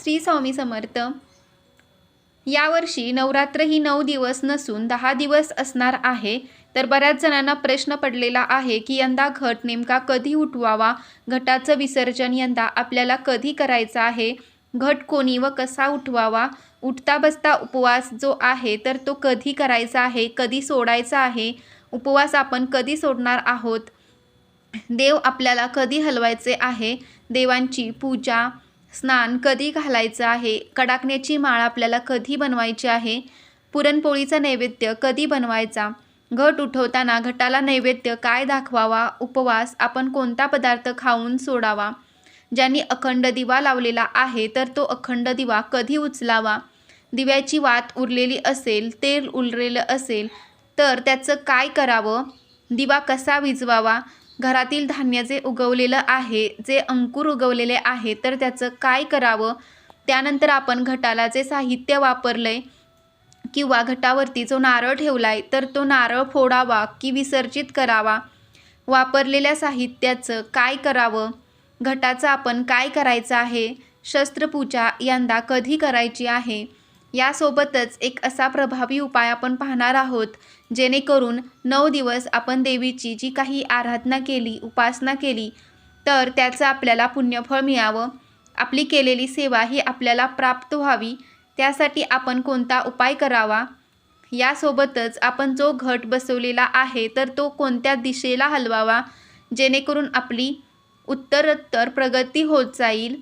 श्री स्वामी समर्थ. यावर्षी नवरात्र ही नऊ दिवस नसून दहा दिवस असणार आहे. तर बऱ्याच जणांना प्रश्न पडलेला आहे की यंदा घट नेमका कधी उठवावा? घटाचं विसर्जन यंदा आपल्याला कधी करायचं आहे? घट कोणी व कसा उठवावा? उठता बसता उपवास जो आहे तर तो कधी करायचा आहे? कधी सोडायचा आहे? उपवास आपण कधी सोडणार आहोत? देव आपल्याला कधी हलवायचे आहे? देवांची पूजा स्नान कधी घालायचं आहे? कडाकण्याची माळ आपल्याला कधी बनवायची आहे? पुरणपोळीचा नैवेद्य कधी बनवायचा? घट उठवताना घटाला नैवेद्य काय दाखवावा? उपवास आपण कोणता पदार्थ खाऊन सोडावा? ज्यांनी अखंड दिवा लावलेला आहे तर तो अखंड दिवा कधी उचलावा? दिव्याची वात उरलेली असेल तेल उरलेलं असेल तर त्याचं काय करावं? दिवा कसा विझवावा घरातील धान्य जे उगवलेलं आहे जे अंकुर उगवलेले आहे तर त्याचं काय करावं? त्यानंतर आपण घटाला जे साहित्य वापरलं किंवा घटावरती जो नारळ ठेवला आहे तर तो नारळ फोडावा की विसर्जित करावा? वापरलेल्या साहित्याचं काय करावं? घटाचं आपण काय करायचं आहे? शस्त्रपूजा यंदा कधी करायची आहे? यासोबतच एक असा प्रभावी उपाय आपण पाहणार आहोत जेणेकरून नऊ दिवस आपण देवीची जी काही आराधना केली उपासना केली तर त्याचं आपल्याला पुण्यफळ मिळावं. आपली केलेली सेवा ही आपल्याला प्राप्त व्हावी. त्यासाठी आपण कोणता उपाय करावा? यासोबतच आपण जो घट बसवलेला आहे तर तो कोणत्या दिशेला हलवावा? जेणेकरून आपली उत्तरोत्तर प्रगती होत जाईल.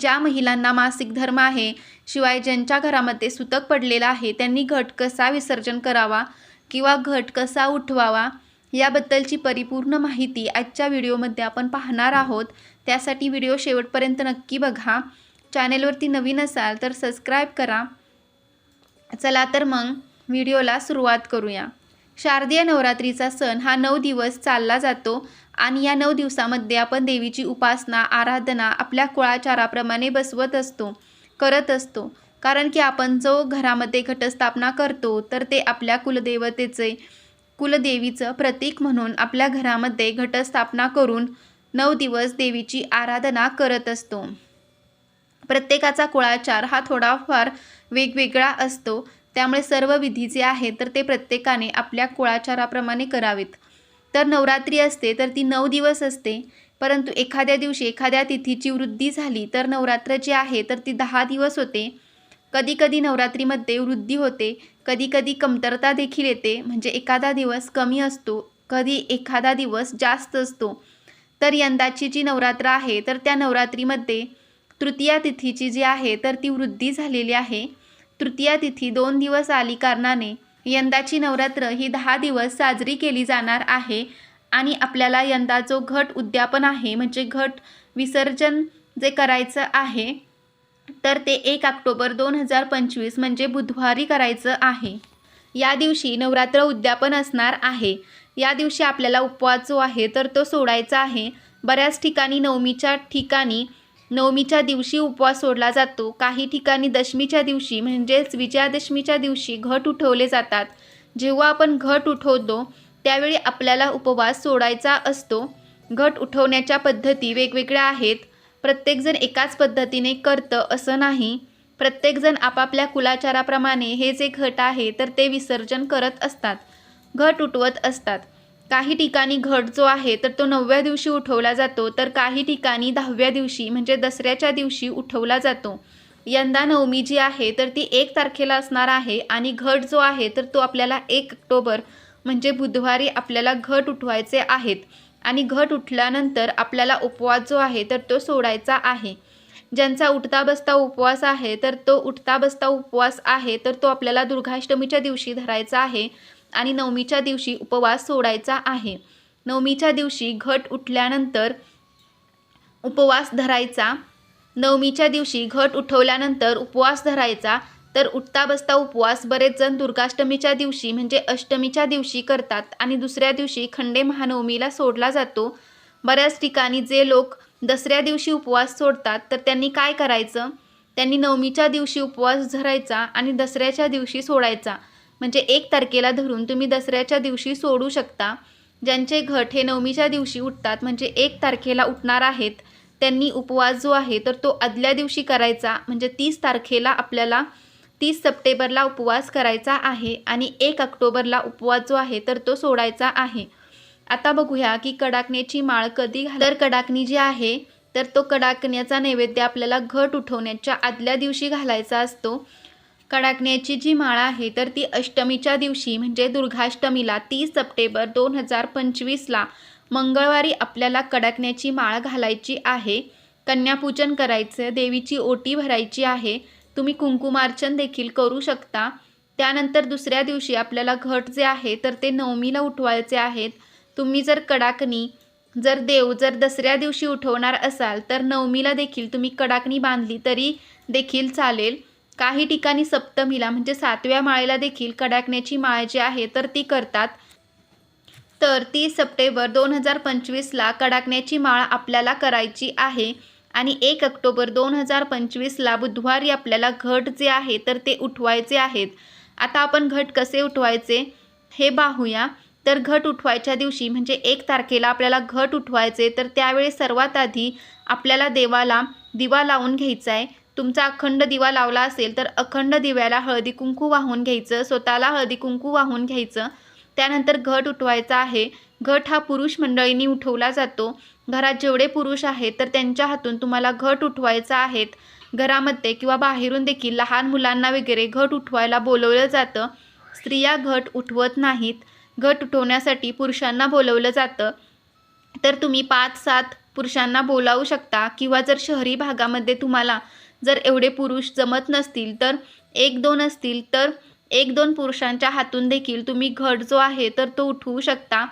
ज्या महिलांना मासिक धर्म आहे शिवाय ज्यांच्या घरामध्ये सुतक पडलेला आहे त्यांनी घट कसा विसर्जन करावा किंवा घट कसा उठवावा याबद्दलची परिपूर्ण माहिती आजच्या व्हिडिओमध्ये आपण पाहणार आहोत. त्यासाठी व्हिडिओ शेवटपर्यंत नक्की बघा. चॅनेलवरती नवीन असाल तर सबस्क्राईब करा. चला तर मग व्हिडिओला सुरुवात करूया. शारदीय नवरात्रीचा सण हा नऊ दिवस चालला जातो. आणि या नऊ दिवसामध्ये आपण देवीची उपासना आराधना आपल्या कुळाचाराप्रमाणे बसवत असतो करत असतो. कारण की आपण जो घरामध्ये घटस्थापना करतो तर ते आपल्या कुलदेवतेचे कुलदेवीचं प्रतीक म्हणून आपल्या घरामध्ये घटस्थापना करून नऊ दिवस देवीची आराधना करत असतो. प्रत्येकाचा कुळाचार हा थोडाफार वेगवेगळा असतो. त्यामुळे सर्व विधी जे आहे तर ते प्रत्येकाने आपल्या कुळाचाराप्रमाणे करावेत. तर नवरात्री असते तर ती नऊ दिवस असते. परंतु एखाद्या दिवशी एखाद्या तिथीची वृद्धी झाली तर नवरात्र जी आहे तर ती दहा दिवस होते. कधीकधी नवरात्रीमध्ये वृद्धी होते कधीकधी कमतरता देखील येते म्हणजे एखादा दिवस कमी असतो कधी एखादा दिवस जास्त असतो. तर यंदाची जी नवरात्र आहे तर त्या नवरात्रीमध्ये तृतीया तिथीची जी आहे तर ती वृद्धी झालेली आहे. तृतीया तिथी दोन दिवस आली कारणाने यंदाची नवरात्र ही दहा दिवस साजरी केली जाणार आहे आणि आपल्याला यंदा जो घट उद्यापन आहे म्हणजे घट विसर्जन जे करायचं आहे तर ते एक ऑक्टोबर दोन हजार पंचवीस म्हणजे बुधवारी करायचं आहे. या दिवशी नवरात्र उद्यापन असणार आहे. या दिवशी आपल्याला उपवास जो आहे तर तो सोडायचा आहे. बऱ्याच ठिकाणी नवमीच्या ठिकाणी नवमीच्या दिवशी उपवास सोडला जातो. काही ठिकाणी दशमीच्या दिवशी म्हणजेच विजयादशमीच्या दिवशी घट उठवले जातात. जेव्हा आपण घट उठवतो त्यावेळी आपल्याला उपवास सोडायचा असतो. घट उठवण्याच्या पद्धती वेगवेगळ्या आहेत. प्रत्येकजण एकाच पद्धतीने करतं असं नाही. प्रत्येकजण आपापल्या कुलाचाराप्रमाणे हे जे घट आहे तर ते विसर्जन करत असतात. घट उठवत असतात. काही ठिकाणी घट जो आहे तर तो नवव्या दिवशी उठवला जातो. तर काही ठिकाणी दहाव्या दिवशी म्हणजे दसऱ्याच्या दिवशी उठवला जातो. यंदा नवमी जी आहे तर ती एक तारखेला असणार आहे आणि घट जो आहे तर तो आपल्याला एक ऑक्टोबर म्हणजे बुधवारी आपल्याला घट उठवायचे आहेत. आणि घट उठल्यानंतर आपल्याला उपवास जो आहे तर तो सोडायचा आहे. ज्यांचा उठता बसता उपवास आहे तर तो उठता बसता उपवास आहे तर तो आपल्याला दुर्गाष्टमीच्या दिवशी धरायचा आहे. आणि नवमीच्या दिवशी उपवास सोडायचा आहे. नवमीच्या दिवशी घट उठल्यानंतर उपवास धरायचा. नवमीच्या दिवशी घट उठवल्यानंतर उपवास धरायचा. तर उठता बसता उपवास बरेच जण दुर्गाष्टमीच्या दिवशी म्हणजे अष्टमीच्या दिवशी करतात आणि दुसऱ्या दिवशी खंडे महानवमीला सोडला जातो. बऱ्याच ठिकाणी जे लोक दसऱ्या दिवशी उपवास सोडतात तर त्यांनी काय करायचं? त्यांनी नवमीच्या दिवशी उपवास धरायचा आणि दसऱ्याच्या दिवशी सोडायचा. म्हणजे एक तारखेला धरून तुम्ही दसऱ्याच्या दिवशी सोडू शकता. ज्यांचे घट हे नवमीच्या दिवशी उठतात म्हणजे एक तारखेला उठणार आहेत त्यांनी उपवास जो आहे तर तो आदल्या दिवशी करायचा. म्हणजे तीस तारखेला आपल्याला तीस सप्टेंबरला उपवास करायचा आहे आणि एक ऑक्टोबरला उपवास जो आहे तर तो सोडायचा आहे. आता बघूया की कडाकण्याची माळ कधी तर कडाकणी जी आहे तर तो कडाकण्याचा नैवेद्य आपल्याला घट उठवण्याच्या आदल्या दिवशी घालायचा असतो. कडाकण्याची जी माळ आहे तर ती अष्टमीच्या दिवशी म्हणजे दुर्गाष्टमीला तीस सप्टेंबर दोन हजार पंचवीसला मंगळवारी आपल्याला कडाकण्याची माळ घालायची आहे. कन्यापूजन करायचं देवीची ओटी भरायची आहे. तुम्ही कुंकुमार्चन देखील करू शकता. त्यानंतर दुसऱ्या दिवशी आपल्याला घट जे आहे तर ते नवमीला उठवायचे आहेत. तुम्ही जर कडाकणी जर देव जर दसऱ्या दिवशी उठवणार असाल तर नवमीला देखील तुम्ही कडाकणी बांधली तरी देखील चालेल. काही ठिकाणी सप्तमीला म्हणजे सातव्या माळेला देखील कडाकण्याची माळ जी आहे तर ती करतात. तर तीस सप्टेंबर दोन हजार पंचवीसला कडाकण्याची माळ आपल्याला करायची आहे आणि एक ऑक्टोबर दोन हजार पंचवीसला बुधवारी आपल्याला घट जे आहे तर ते उठवायचे आहेत. आता आपण घट कसे उठवायचे हे पाहूया. तर घट उठवायच्या दिवशी म्हणजे एक तारखेला आपल्याला घट उठवायचे तर त्यावेळी सर्वात आधी आपल्याला देवाला दिवा लावून घ्यायचा आहे. तुमचा अखंड दिवा लावला असेल तर अखंड दिव्याला हळदी कुंकू वाहून घ्यायचं स्वतःला हळदी कुंकू वाहून घ्यायचं. त्यानंतर घट उठवायचा आहे. घट हा पुरुष मंडळींनी उठवला जातो. घरात जेवढे पुरुष आहेत तर त्यांच्या हातून तुम्हाला घट उठवायचा आहेत. घरामध्ये किंवा बाहेरून देखील लहान मुलांना वगैरे घट उठवायला बोलवलं जातं. स्त्रिया घट उठवत नाहीत. घट उठवण्यासाठी पुरुषांना बोलवलं जातं. तर तुम्ही पाच सात पुरुषांना बोलावू शकता किंवा जर शहरी भागामध्ये तुम्हाला जर एवढे पुरुष जमत नसतील तर एक दोन असतील तर एक दोन पुरुषांच्या हातून देखील तुम्ही घट जो आहे तर तो उठवू शकता.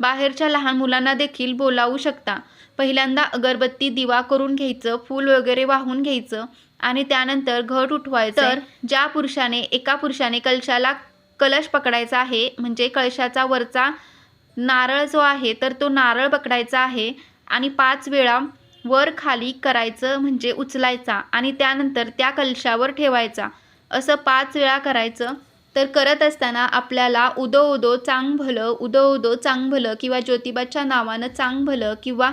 बाहेरच्या लहान मुलांना देखील बोलावू शकता. पहिल्यांदा अगरबत्ती दिवा करून घ्यायचं फूल वगैरे वाहून घ्यायचं आणि त्यानंतर घट उठवायचं. तर ज्या पुरुषाने एका पुरुषाने कलशाला कलश पकडायचा आहे म्हणजे कळशाचा वरचा नारळ जो आहे तर तो नारळ पकडायचा आहे आणि पाच वेळा वर खाली करायचं म्हणजे उचलायचा आणि त्यानंतर त्या कलशावर ठेवायचा. असं पाच वेळा करायचं. तर करत असताना आपल्याला उदो उदो चांग भलं उदो उदो चांग भलं किंवा ज्योतिबाच्या नावानं चांग भलं किंवा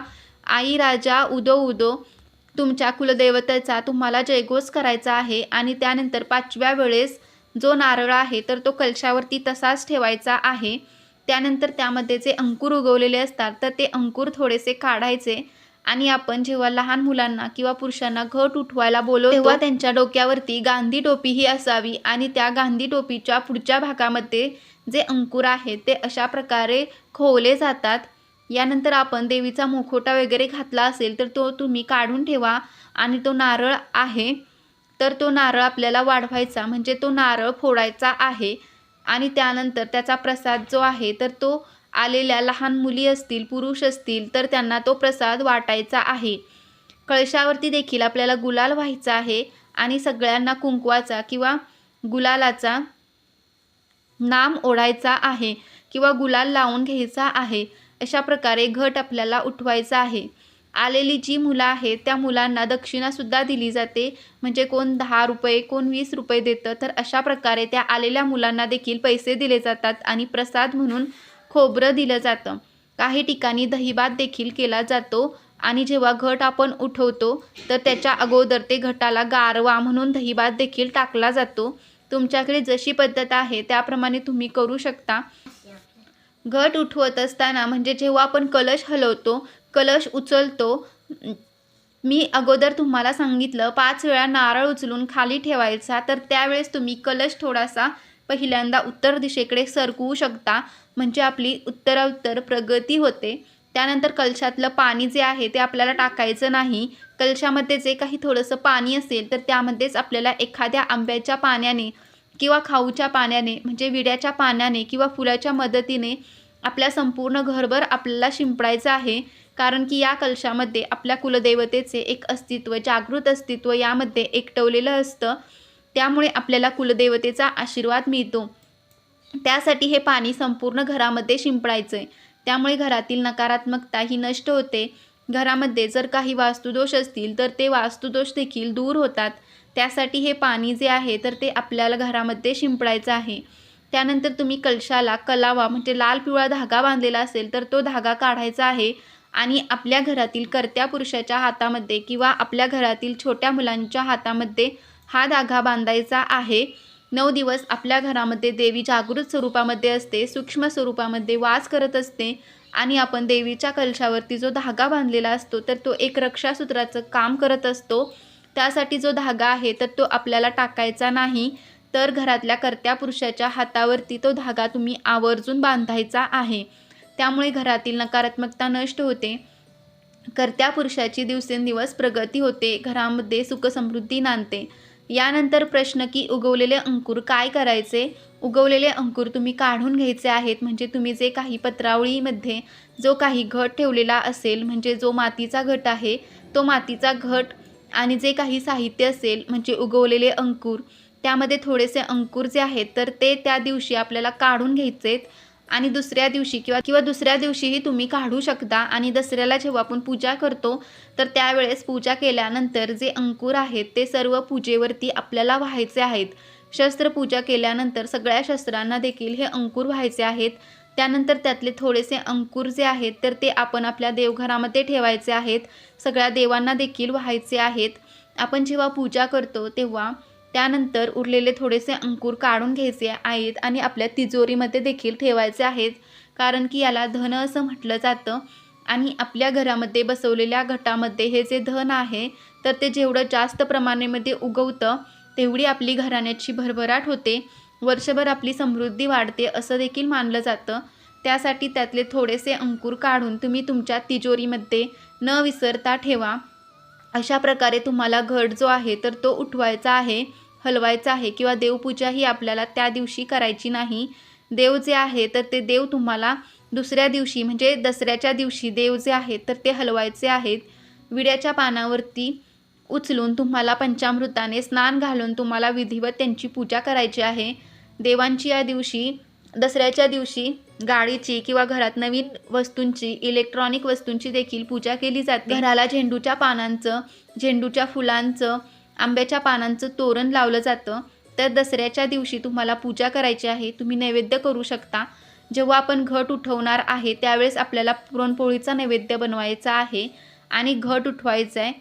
आई राजा उदो उदो तुमच्या कुलदैवतेचा तुम्हाला जयघोष करायचा आहे आणि त्यानंतर पाचव्या वेळेस जो नारळ आहे तर तो कलशावरती तसाच ठेवायचा आहे. त्यानंतर त्यामध्ये जे अंकुर उगवलेले असतात तर ते अंकुर थोडेसे काढायचे. आणि आपण जेव्हा लहान मुलांना किंवा पुरुषांना घट उठवायला बोलवतो तेव्हा त्यांच्या डोक्यावरती गांधी टोपी ही असावी आणि त्या गांधी टोपीच्या पुढच्या भागामध्ये जे अंकुर आहेत ते अशा प्रकारे खोवले जातात. यानंतर आपण देवीचा मुखोटा वगैरे घातला असेल तर तो तुम्ही काढून ठेवा आणि तो नारळ आहे तर तो नारळ आपल्याला वाढवायचा. म्हणजे तो नारळ फोडायचा आहे आणि त्यानंतर त्याचा प्रसाद जो आहे तर तो आलेल्या लहान मुली असतील पुरुष असतील तर त्यांना तो प्रसाद वाटायचा आहे. कळशावरती देखील आपल्याला गुलाल व्हायचा आहे आणि सगळ्यांना कुंकवाचा किंवा गुलालाचा नाम ओढायचा आहे किंवा गुलाल लावून घ्यायचा आहे अशा प्रकारे घट आपल्याला उठवायचा आहे. आलेली जी मुलं आहेत त्या मुलांना दक्षिणासुद्धा दिली जाते. म्हणजे कोण दहा रुपये कोण वीस रुपये देतं तर अशा प्रकारे त्या आलेल्या मुलांना देखील पैसे दिले जातात आणि प्रसाद म्हणून खोबरं दिलं जातं. काही ठिकाणी दहीभात देखील केला जातो आणि जेव्हा घट आपण उठवतो तर त्याच्या अगोदर ते घटाला गारवा म्हणून दहीभात देखील टाकला जातो. तुमच्याकडे जशी पद्धत आहे त्याप्रमाणे तुम्ही करू शकता. घट उठवत असताना म्हणजे जेव्हा आपण कलश हलवतो कलश उचलतो मी अगोदर तुम्हाला सांगितलं पाच वेळा नारळ उचलून खाली ठेवायचा तर त्यावेळेस तुम्ही कलश थोडासा पहिल्यांदा उत्तर दिशेकडे सरकवू शकता म्हणजे आपली उत्तरोत्तर प्रगती होते. त्यानंतर कलशातलं पाणी जे आहे ते आपल्याला टाकायचं नाही. कलशामध्ये जे काही थोडंसं पाणी असेल तर त्यामध्येच आपल्याला एखाद्या आंब्याच्या पाण्याने किंवा खाऊच्या पाण्याने म्हणजे विड्याच्या पाण्याने किंवा फुलाच्या मदतीने आपल्या संपूर्ण घरभर आपल्याला शिंपडायचं आहे. कारण की या कलशामध्ये आपल्या कुलदेवतेचे एक अस्तित्व जागृत अस्तित्व यामध्ये एकटवलेलं असतं. त्यामुळे आपल्याला कुलदेवतेचा आशीर्वाद मिळतो. त्यासाठी हे पाणी संपूर्ण घरामध्ये शिंपडायचं आहे त्यामुळे घरातील नकारात्मकता ही नष्ट होते. घरामध्ये जर काही वास्तुदोष असतील तर ते वास्तुदोष देखील दूर होतात. त्यासाठी हे पाणी जे आहे तर ते आपल्याला घरामध्ये शिंपडायचं आहे. त्यानंतर तुम्ही कलशाला कलावा म्हणजे लाल पिवळा धागा बांधलेला असेल तर तो धागा काढायचा आहे आणि आपल्या घरातील कर्त्या पुरुषाच्या हातामध्ये किंवा आपल्या घरातील छोट्या मुलांच्या हातामध्ये हा धागा बांधायचा आहे. नऊ दिवस आपल्या घरामध्ये देवी जागृत स्वरूपामध्ये असते सूक्ष्म स्वरूपामध्ये वास करत असते आणि आपण देवीच्या कलशावरती जो धागा बांधलेला असतो तर तो एक रक्षासूत्राचं काम करत असतो. त्यासाठी जो धागा आहे तर तो आपल्याला टाकायचा नाही तर घरातल्या कर्त्या पुरुषाच्या हातावरती तो धागा तुम्ही आवर्जून बांधायचा आहे. त्यामुळे घरातील नकारात्मकता नष्ट होते. कर्त्या पुरुषाची दिवसेंदिवस प्रगती होते घरामध्ये सुखसमृद्धी नांदते. यानंतर प्रश्न की उगवलेले अंकुर काय करायचे? उगवलेले अंकुर तुम्ही काढून घ्यायचे आहेत म्हणजे तुम्ही जे काही पत्रावळीमध्ये जो काही घट ठेवलेला असेल म्हणजे जो मातीचा घट आहे तो मातीचा घट आणि जे काही साहित्य असेल म्हणजे उगवलेले अंकुर त्यामध्ये थोडेसे अंकुर जे आहेत तर ते त्या दिवशी आपल्याला काढून घ्यायचे आहेत आणि दुसऱ्या दिवशी किंवा किंवा दुसऱ्या दिवशीही तुम्ही काढू शकता. आणि दसऱ्याला जेव्हा आपण पूजा करतो तर त्यावेळेस पूजा केल्यानंतर जे अंकुर आहेत ते सर्व पूजेवरती आपल्याला व्हायचे आहेत. शस्त्रपूजा केल्यानंतर सगळ्या शस्त्रांना देखील हे अंकुर व्हायचे आहेत. त्यानंतर त्यातले थोडेसे अंकुर जे आहेत तर ते आपण आपल्या देवघरामध्ये ठेवायचे आहेत. सगळ्या देवांना देखील व्हायचे आहेत. आपण जेव्हा पूजा करतो तेव्हा त्यानंतर उरलेले थोडेसे अंकुर काढून घ्यायचे आहेत आणि आपल्या तिजोरीमध्ये देखील ठेवायचे आहेत. कारण की याला धन असं म्हटलं जातं. आणि आपल्या घरामध्ये बसवलेल्या घटामध्ये हे जे धन आहे तर ते जेवढं जास्त प्रमाणामध्ये उगवतं तेवढी आपली घराण्याची भरभराट होते. वर्षभर आपली समृद्धी वाढते असं देखील मानलं जातं. त्यासाठी त्यातले थोडेसे अंकुर काढून तुम्ही तुमच्या तिजोरीमध्ये न विसरता ठेवा. अशा प्रकारे तुम्हाला घट जो आहे तर तो उठवायचा आहे. हलवायचा आहे किंवा देवपूजा ही आपल्याला त्या दिवशी करायची नाही. देव जे आहे तर ते देव तुम्हाला दुसऱ्या दिवशी म्हणजे दसऱ्याच्या दिवशी देव जे आहेत तर ते हलवायचे आहेत. विड्याच्या पानावरती उचलून तुम्हाला पंचामृताने स्नान घालून तुम्हाला विधिवत त्यांची पूजा करायची आहे. देवांची या दिवशी दसऱ्याच्या दिवशी गाडीची किंवा घरात नवीन वस्तूंची इलेक्ट्रॉनिक वस्तूंची देखील पूजा केली जाते. घराला झेंडूच्या पानांचं झेंडूच्या फुलांचं आंब्याच्या पानांचं तोरण लावलं जातं. तर दसऱ्याच्या दिवशी तुम्हाला पूजा करायची आहे. तुम्ही नैवेद्य करू शकता. जेव्हा आपण घट उठवणार आहे त्यावेळेस आपल्याला पुरणपोळीचा नैवेद्य बनवायचा आहे आणि घट उठवायचा आहे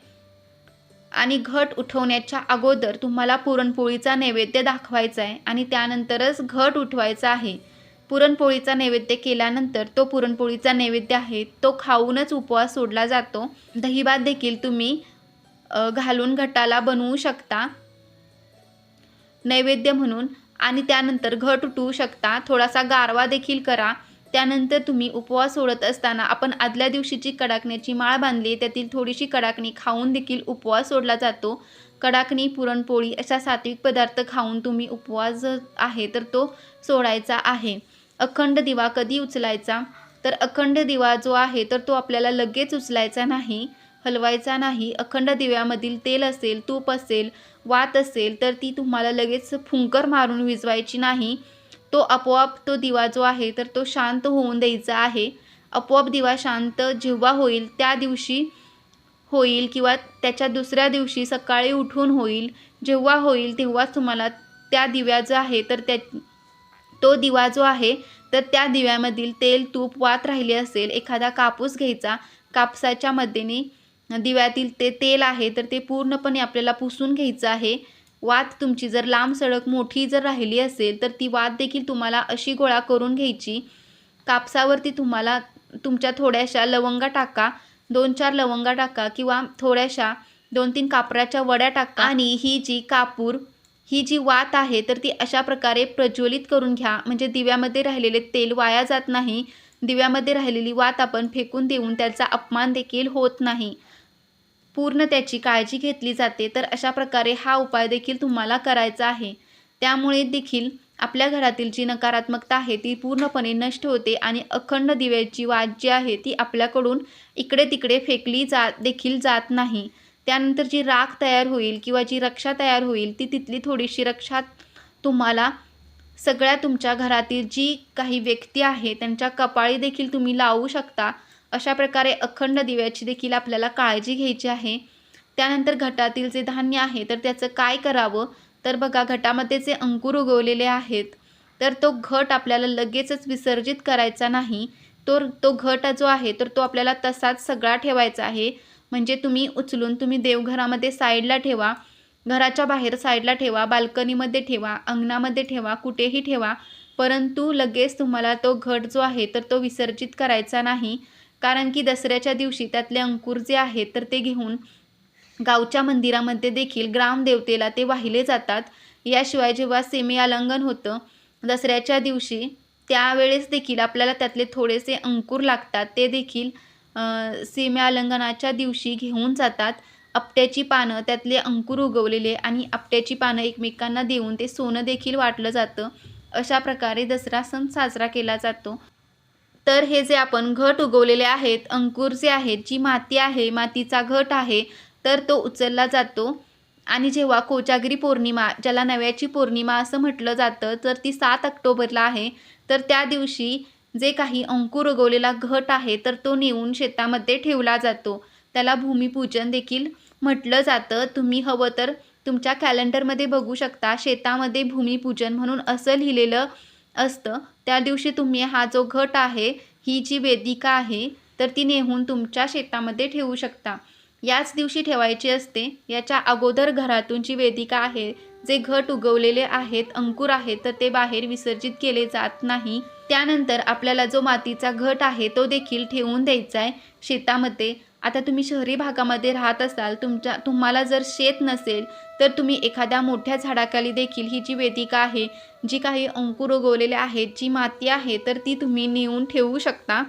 आणि घट उठवण्याच्या अगोदर तुम्हाला पुरणपोळीचा नैवेद्य दाखवायचा आहे आणि त्यानंतरच घट उठवायचा आहे. पुरणपोळीचा नैवेद्य केल्यानंतर तो पुरणपोळीचा नैवेद्य आहे तो खाऊनच उपवास सोडला जातो. दहीभात देखील तुम्ही घालून घटाला बनवू शकता. नैवेद्य म्हणून. आणि त्यानंतर घट उठवू शकता. थोडासा गारवा देखील करा. त्यानंतर तुम्ही उपवास सोडत असताना आपण आदल्या दिवशीची कडाकण्याची माळ बांधली. त्यातील थोडीशी कडाकणी खाऊन देखील उपवास सोडला जातो. कडाकणी पुरणपोळी अशा सात्विक पदार्थ खाऊन तुम्ही उपवास आहे तर तो सोडायचा आहे. अखंड दिवा कधी उचलायचा? तर अखंड दिवा जो आहे तर तो आपल्याला लगेच उचलायचा नाही. हलवायचा नाही अखंड दिव्यामधील तेल असेल तूप असेल वात असेल तर ती तुम्हाला लगेच फुंकर मारून विजवायची नाही. तो आपोआप तो दिवा जो आहे तर तो शांत होऊन द्यायचा आहे. आपोआप दिवा शांत जेव्हा होईल त्या दिवशी होईल किंवा त्याच्या दुसऱ्या दिवशी सकाळी उठून होईल जेव्हा होईल तेव्हाच तुम्हाला त्या दिव्या जो आहे तर त्या तो दिवा जो आहे तर त्या दिव्यामधील तेल तूप वात राहिले असेल एखादा कापूस घ्यायचा कापसाच्या मध्येने दिव्यातील ते तेल आहे तर ते पूर्णपणे आपल्याला पुसून घ्यायचं आहे. वात तुमची जर लांब सडक मोठी जर राहिली असेल तर ती वात देखील तुम्हाला अशी गोळा करून घ्यायची. कापसावरती तुम्हाला तुमच्या थोड्याशा लवंगा टाका दोन चार लवंगा टाका किंवा थोड्याशा दोन तीन कापराच्या वड्या टाका. आणि ही जी कापूर ही जी वात आहे तर ती अशा प्रकारे प्रज्वलित करून घ्या. म्हणजे दिव्यामध्ये राहिलेले तेल वाया जात नाही. दिव्यामध्ये राहिलेली वात आपण फेकून देऊन त्याचा अपमान देखील होत नाही. पूर्ण त्याची काळजी घेतली जाते तर अशा प्रकारे हा उपाय देखील तुम्हाला करायचा आहे. त्यामुळे देखील आपल्या घरातील जी नकारात्मकता आहे ती पूर्णपणे नष्ट होते आणि अखंड दिव्याची वाद जी आहे ती आपल्याकडून इकडे तिकडे फेकली जा देखील जात नाही. त्यानंतर जी राख तयार होईल किंवा जी रक्षा तयार होईल ती तिथली थोडीशी रक्षा तुम्हाला सगळ्या तुमच्या घरातील जी काही व्यक्ती आहे त्यांच्या कपाळी देखील तुम्ही लावू शकता. अशा प्रकारे अखंड दिव्याची देखील आपल्याला काळजी घ्यायची आहे. त्यानंतर घटातील जे धान्य आहे तर त्याचं काय करावं? तर बघा घटामध्ये जे अंकुर उगवलेले आहेत तर तो घट आपल्याला लगेचच विसर्जित करायचा नाही. तो तो घट जो आहे तर तो आपल्याला तसाच सगळा ठेवायचा आहे. म्हणजे तुम्ही उचलून तुम्ही देवघरामध्ये साईडला ठेवा घराच्या बाहेर साईडला ठेवा बाल्कनीमध्ये ठेवा अंगणामध्ये ठेवा कुठेही ठेवा. परंतु लगेच तुम्हाला तो घट जो आहे तर तो विसर्जित करायचा नाही. कारण की दसऱ्याच्या दिवशी त्यातले अंकुर जे आहेत तर ते घेऊन गावच्या मंदिरामध्ये देखील ग्रामदेवतेला ते वाहिले जातात. याशिवाय जेव्हा सेमी होतं दसऱ्याच्या दिवशी त्यावेळेस देखील आपल्याला त्यातले थोडेसे अंकुर लागतात. ते देखील सीम्यालंगनाच्या दिवशी घेऊन जातात. आपट्याची पानं त्यातले अंकुर उगवलेले आणि आपट्याची पानं एकमेकांना देऊन ते सोनं देखील वाटलं जातं. अशा प्रकारे दसरा सण साजरा केला जातो. तर हे जे आपण घट उगवलेले आहेत अंकुर जे आहेत जी माती आहे मातीचा घट आहे तर तो उचलला जातो. आणि जेव्हा कोजागिरी पौर्णिमा ज्याला नव्याची पौर्णिमा असं म्हटलं जातं तर ती सात ऑक्टोबरला आहे तर त्या दिवशी जे काही अंकुर उगवलेला घट आहे तर तो नेऊन शेतामध्ये ठेवला जातो. त्याला भूमिपूजन देखील म्हटलं जातं. तुम्ही हवं तर तुमच्या कॅलेंडरमध्ये बघू शकता. शेतामध्ये भूमिपूजन म्हणून असं लिहिलेलं असतं. त्या दिवशी तुम्ही हा जो घट आहे ही जी वेदिका आहे तर ती नेहून तुमच्या शेतामध्ये ठेवू शकता. याच दिवशी ठेवायची असते. याच्या अगोदर घरातून जी वेदिका आहे जे घट उगवलेले आहेत अंकुर आहेत तर ते बाहेर विसर्जित केले जात नाही. त्यानंतर आपल्याला जो मातीचा घट आहे तो देखील ठेवून द्यायचा आहे. शेतामध्ये आता तुम्ही शहरी भागामध्ये राहत असाल तुमच्या तुम्हाला जर शेत नसेल तर तुम्ही एखाद्या मोठ्या झाडाखाली देखील ही जी वेदिका आहे जी काही अंकुर उगवलेले आहेत जी माती आहे तर ती तुम्ही नेऊन ठेवू शकता.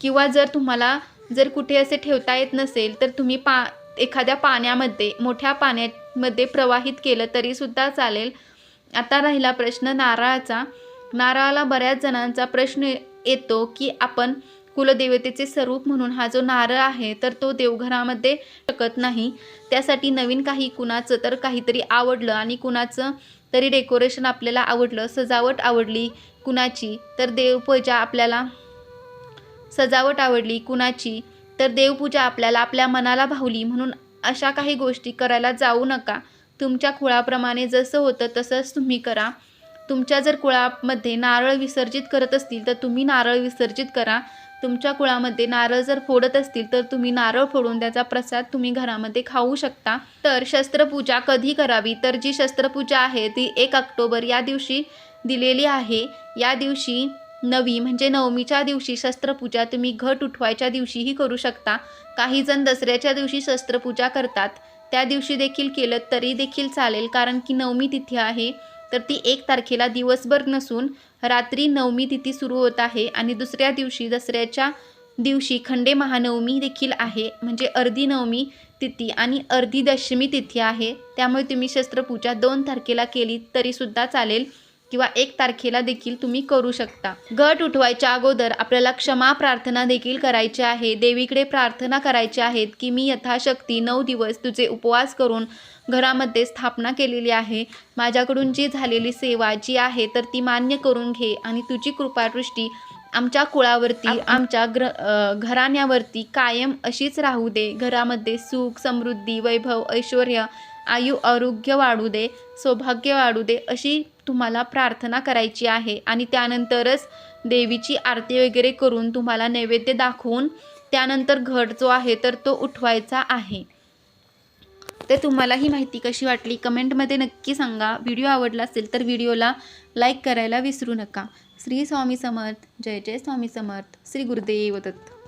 किंवा जर तुम्हाला जर कुठे असे ठेवता येत नसेल तर तुम्ही पा एखाद्या पाण्यामध्ये मोठ्या पाण्यामध्ये प्रवाहित केलं तरीसुद्धा चालेल. आता राहिला प्रश्न नारळाचा. नारळाला बऱ्याच जणांचा प्रश्न येतो की आपण कुलदेवतेचे स्वरूप म्हणून हा जो नारळ आहे तर तो देवघरामध्ये शकत नाही. त्यासाठी नवीन काही कुणाचं तर काहीतरी आवडलं आणि कुणाचं तरी डेकोरेशन आपल्याला आवडलं सजावट आवडली कुणाची तर देवपूजा आपल्याला सजावट आवडली कुणाची तर देवपूजा आपल्याला आपल्या मनाला भावली. म्हणून अशा काही गोष्टी करायला जाऊ नका. तुमच्या कुळाप्रमाणे जसं होतं तसंच तुम्ही करा. तुमच्या जर कुळामध्ये नारळ विसर्जित करत असतील तर तुम्ही नारळ विसर्जित करा. तुमच्या कुळामध्ये नारळ जर फोडत असतील तर तुम्ही नारळ फोडून त्याचा प्रसाद तुम्ही घरामध्ये खाऊ शकता. तर शस्त्रपूजा कधी करावी? तर जी शस्त्रपूजा आहे ती एक ऑक्टोबर या दिवशी दिलेली आहे. या दिवशी नवी म्हणजे नवमीच्या दिवशी शस्त्रपूजा तुम्ही घट उठवायच्या दिवशीही करू शकता. काही जण दसऱ्याच्या दिवशी शस्त्रपूजा करतात. त्या दिवशी देखील केलं तरी देखील चालेल कारण की नवमी तिथी आहे. तर ती एक तारखेला दिवसभर नसून रात्री नवमी तिथी सुरू होत आहे आणि दुसऱ्या दिवशी दसऱ्याच्या दिवशी खंडे महानवमी देखील आहे. म्हणजे अर्धी नवमी तिथी आणि अर्धी दशमी तिथी आहे. त्यामुळे तुम्ही शस्त्रपूजा दोन तारखेला केली तरीसुद्धा चालेल. किंवा एक तारखेला देखील तुम्ही करू शकता. घट उठवायच्या अगोदर आपल्याला क्षमा प्रार्थना देखील करायची आहे. देवीकडे प्रार्थना करायची आहेत की मी यथाशक्ती नऊ दिवस तुझे उपवास करून घरामध्ये स्थापना केलेली आहे. माझ्याकडून जी झालेली सेवा जी आहे तर ती मान्य करून घे आणि तुझी कृपादृष्टी आमच्या कुळावरती आमच्या ग्र घराण्यावरती कायम अशीच राहू दे. घरामध्ये सुख समृद्धी वैभव ऐश्वर आयु आरोग्य वाढू दे सौभाग्य वाढू दे अशी तुम्हाला प्रार्थना करायची आहे आणि त्यानंतरच देवीची आरती वगैरे करून तुम्हाला नैवेद्य दाखवून त्यानंतर घट जो आहे तर तो उठवायचा आहे. तर तुम्हाला ही माहिती कशी वाटली कमेंटमध्ये नक्की सांगा. व्हिडिओ आवडला असेल तर व्हिडिओला लाईक करायला विसरू नका. श्री स्वामी समर्थ. जय जय स्वामी समर्थ. श्री गुरुदेव दत्त.